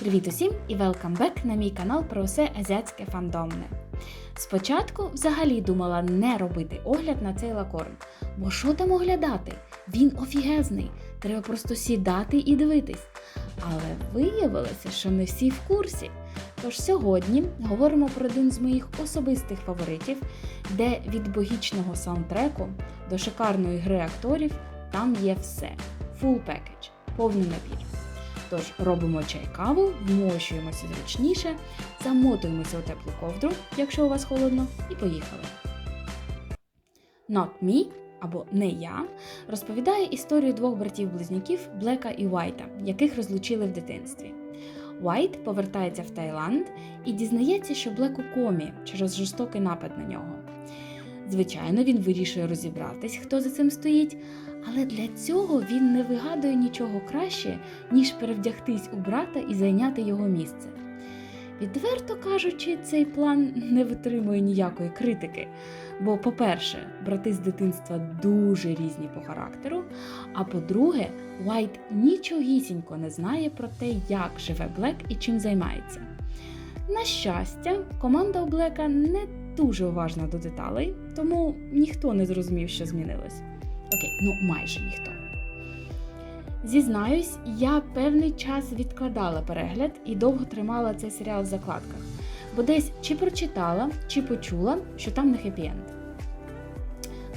Привіт усім і welcome back на мій канал про усе азіатське фандомне. Спочатку взагалі думала не робити огляд на цей лакорн, бо що там оглядати? Він офігезний, треба просто сідати і дивитись. Але виявилося, що не всі в курсі. Тож сьогодні говоримо про один з моїх особистих фаворитів, де від богічного саундтреку до шикарної гри акторів там є все. Full package, повний набір. Тож робимо чай каву, вмощуємося зручніше, замотуємося у теплу ковдру, якщо у вас холодно, і поїхали. Not Me або Не я розповідає історію двох братів-близнюків Блека і Уайта, яких розлучили в дитинстві. Уайт повертається в Таїланд і дізнається, що Блек у комі через жорстокий напад на нього. Звичайно, він вирішує розібратись, хто за цим стоїть, але для цього він не вигадує нічого краще, ніж перевдягтись у брата і зайняти його місце. Відверто кажучи, цей план не витримує ніякої критики. Бо, по-перше, брати з дитинства дуже різні по характеру. А по-друге, Уайт нічогісінько не знає про те, як живе Блек і чим займається. На щастя, команда у Блека не дуже уважна до деталей, тому ніхто не зрозумів, що змінилось. Окей, ну майже ніхто. Зізнаюсь, я певний час відкладала перегляд і довго тримала цей серіал в закладках, бо десь чи прочитала, чи почула, що там не хеппі-енд.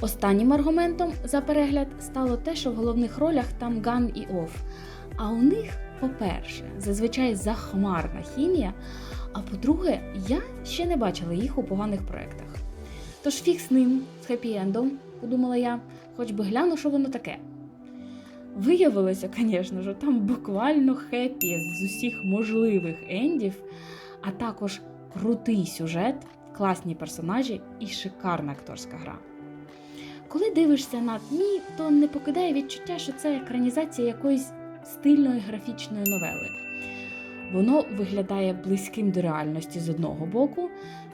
Останнім аргументом за перегляд стало те, що в головних ролях там Ган і Оф. А у них, по-перше, зазвичай захмарна хімія, а по-друге, я ще не бачила їх у поганих проєктах. Тож фіг з ним, з хеппі-ендом, подумала я, хоч би гляну, що воно таке. Виявилося, звісно ж, там буквально хеппі з усіх можливих ендів, а також крутий сюжет, класні персонажі і шикарна акторська гра. Коли дивишся на ТМІ, то не покидає відчуття, що це екранізація якоїсь стильної графічної новели. Воно виглядає близьким до реальності з одного боку,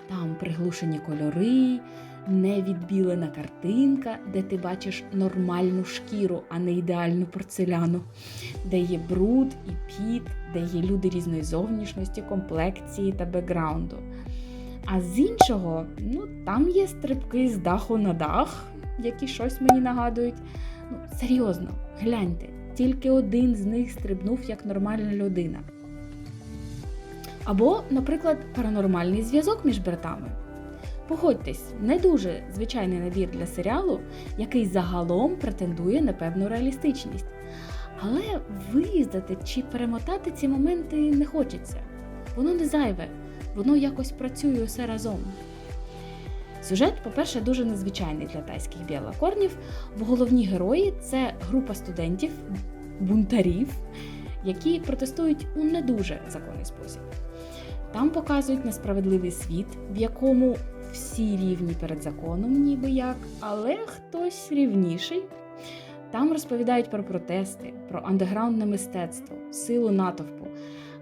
там приглушені кольори, невідбілена картинка, де ти бачиш нормальну шкіру, а не ідеальну порцеляну, де є бруд і піт, де є люди різної зовнішності, комплекції та бекграунду. А з іншого, ну там є стрибки з даху на дах, які щось мені нагадують. Ну, серйозно, гляньте, тільки один з них стрибнув як нормальна людина. Або, наприклад, паранормальний зв'язок між братами. Погодьтесь, не дуже звичайний набір для серіалу, який загалом претендує на певну реалістичність. Але вирізати чи перемотати ці моменти не хочеться. Воно не зайве, воно якось працює усе разом. Сюжет, по-перше, дуже незвичайний для тайських біалакорнів, бо головні герої це група студентів, бунтарів, які протестують у не дуже законний спосіб. Там показують несправедливий світ, в якому всі рівні перед законом, ніби як, але хтось рівніший. Там розповідають про протести, про андеграундне мистецтво, силу натовпу,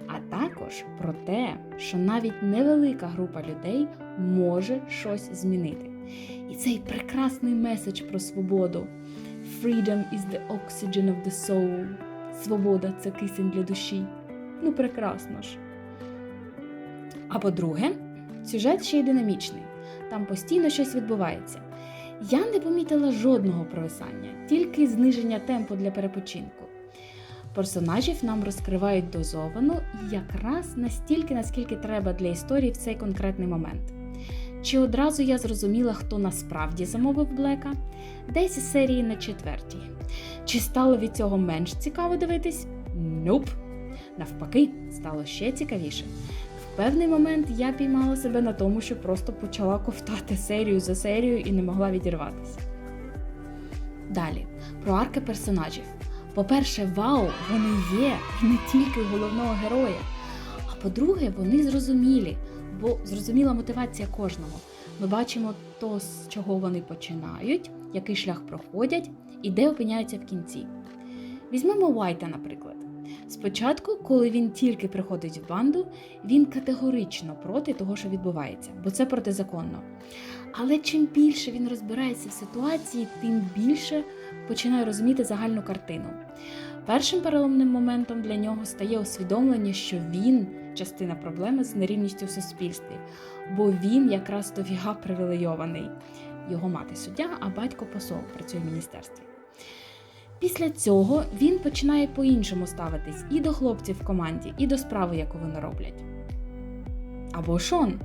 а також про те, що навіть невелика група людей може щось змінити. І цей прекрасний меседж про свободу. Freedom is the oxygen of the soul. Свобода це кисень для душі. Ну, прекрасно ж. А по-друге, сюжет ще й динамічний. Там постійно щось відбувається. Я не помітила жодного провисання, тільки зниження темпу для перепочинку. Персонажів нам розкривають дозовано якраз настільки, наскільки треба для історії в цей конкретний момент. Чи одразу я зрозуміла, хто насправді замовив Блека? Десь із серії на четвертій. Чи стало від цього менш цікаво дивитись? Нуп. Навпаки, стало ще цікавіше. В певний момент я піймала себе на тому, що просто почала ковтати серію за серією і не могла відірватися. Далі про арки персонажів. По-перше, вау, вони є і не тільки головного героя. А по-друге, вони зрозумілі, бо зрозуміла мотивація кожного. Ми бачимо то, з чого вони починають, який шлях проходять і де опиняються в кінці. Візьмемо Уайта, наприклад. Спочатку, коли він тільки приходить в банду, він категорично проти того, що відбувається, бо це протизаконно. Але чим більше він розбирається в ситуації, тим більше починає розуміти загальну картину. Першим переломним моментом для нього стає усвідомлення, що він частина проблеми з нерівністю в суспільстві, бо він якраз дофіга привілейований. Його мати суддя, а батько посол працює в міністерстві. Після цього він починає по-іншому ставитись і до хлопців в команді, і до справи, яку вони роблять. Або Шон.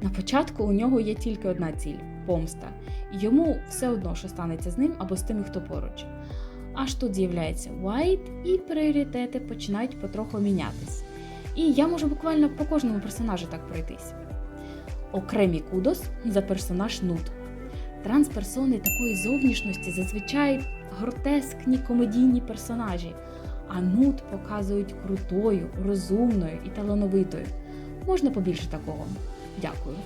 На початку у нього є тільки одна ціль помста. Йому все одно, що станеться з ним або з тими, хто поруч. Аж тут з'являється Уайт, і пріоритети починають потроху мінятись. І я можу буквально по кожному персонажу так пройтись. Окремі кудос за персонаж Нут. Трансперсони такої зовнішності зазвичай гротескні комедійні персонажі, а Нут показують крутою, розумною і талановитою. Можна побільше такого. Дякую.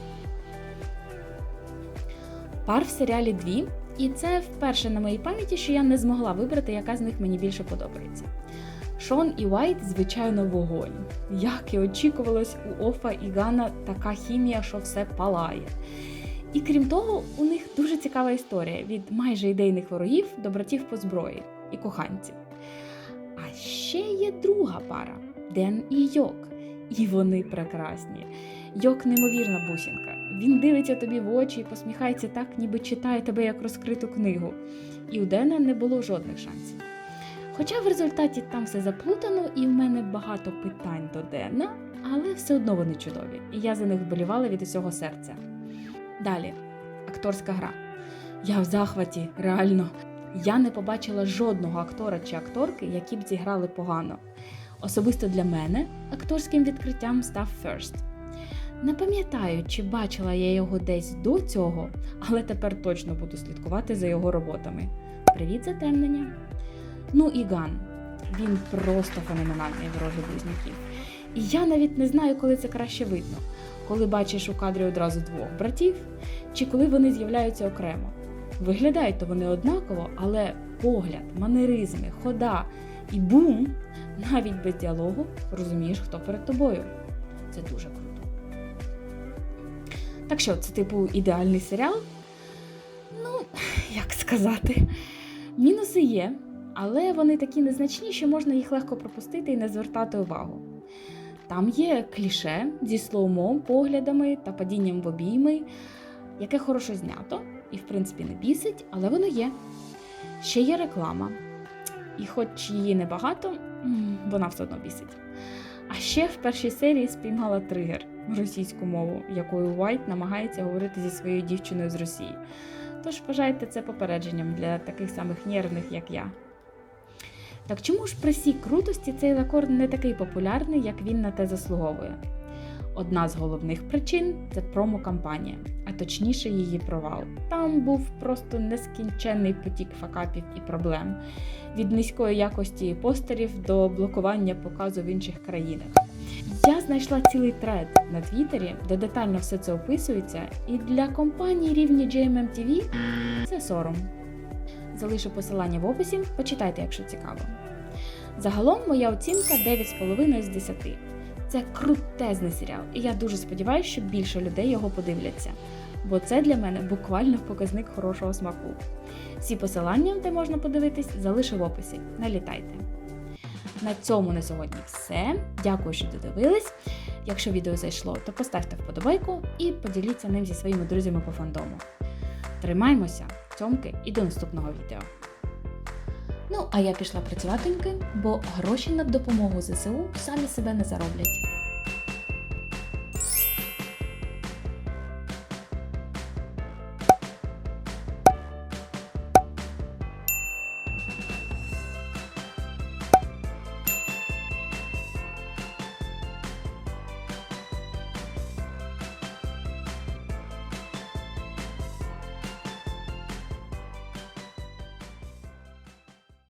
Пар в серіалі дві, і це вперше на моїй пам'яті, що я не змогла вибрати, яка з них мені більше подобається. Шон і Уайт, звичайно, вогонь. Як і очікувалось, у Офа і Гана така хімія, що все палає. І крім того, у них дуже цікава історія від майже ідейних ворогів до братів по зброї і коханців. А ще є друга пара Ден і Йок. І вони прекрасні. Йок неймовірна бусінка. Він дивиться тобі в очі і посміхається так, ніби читає тебе як розкриту книгу. І у Дена не було жодних шансів. Хоча в результаті там все заплутано, і в мене багато питань до Дена, але все одно вони чудові, і я за них вболівала від усього серця. Далі, акторська гра. Я в захваті, реально. Я не побачила жодного актора чи акторки, які б зіграли погано. Особисто для мене акторським відкриттям став Ферст. Не пам'ятаю, чи бачила я його десь до цього, але тепер точно буду слідкувати за його роботами. Привіт, затемнення! Ну і Ган. Він просто феноменальний в ролі близнюків. І я навіть не знаю, коли це краще видно, коли бачиш у кадрі одразу двох братів, чи коли вони з'являються окремо. Виглядають то вони однаково, але погляд, манеризми, хода і бум, навіть без діалогу, розумієш, хто перед тобою. Це дуже круто. Так що, це типу ідеальний серіал? Ну, як сказати, мінуси є, але вони такі незначні, що можна їх легко пропустити і не звертати увагу. Там є кліше зі слоумом, поглядами та падінням в обійми, яке хорошо знято і, в принципі, не бісить, але воно є. Ще є реклама. І хоч її небагато, вона все одно бісить. А ще в першій серії спіймала тригер російську мову, якою Уайт намагається говорити зі своєю дівчиною з Росії. Тож вважайте це попередженням для таких самих нервних, як я. Так чому ж при всій крутості цей рекорд не такий популярний, як він на те заслуговує? Одна з головних причин це промо-кампанія, а точніше її провал. Там був просто нескінченний потік факапів і проблем від низької якості постерів до блокування показу в інших країнах. Я знайшла цілий тред на Твіттері, де детально все це описується, і для компанії рівні GMMTV це сором. Залишу посилання в описі, почитайте, якщо цікаво. Загалом моя оцінка 9,5 з 10. Це крутезний серіал, і я дуже сподіваюся, що більше людей його подивляться, бо це для мене буквально показник хорошого смаку. Всі посилання, де можна подивитись, залишу в описі. Налітайте. На цьому на сьогодні все. Дякую, що додивились. Якщо відео зайшло, то поставте вподобайку і поділіться ним зі своїми друзями по фандому. Тримаймося, цьомки і до наступного відео. Ну, а я пішла працюватеньки, бо гроші на допомогу ЗСУ самі себе не зароблять.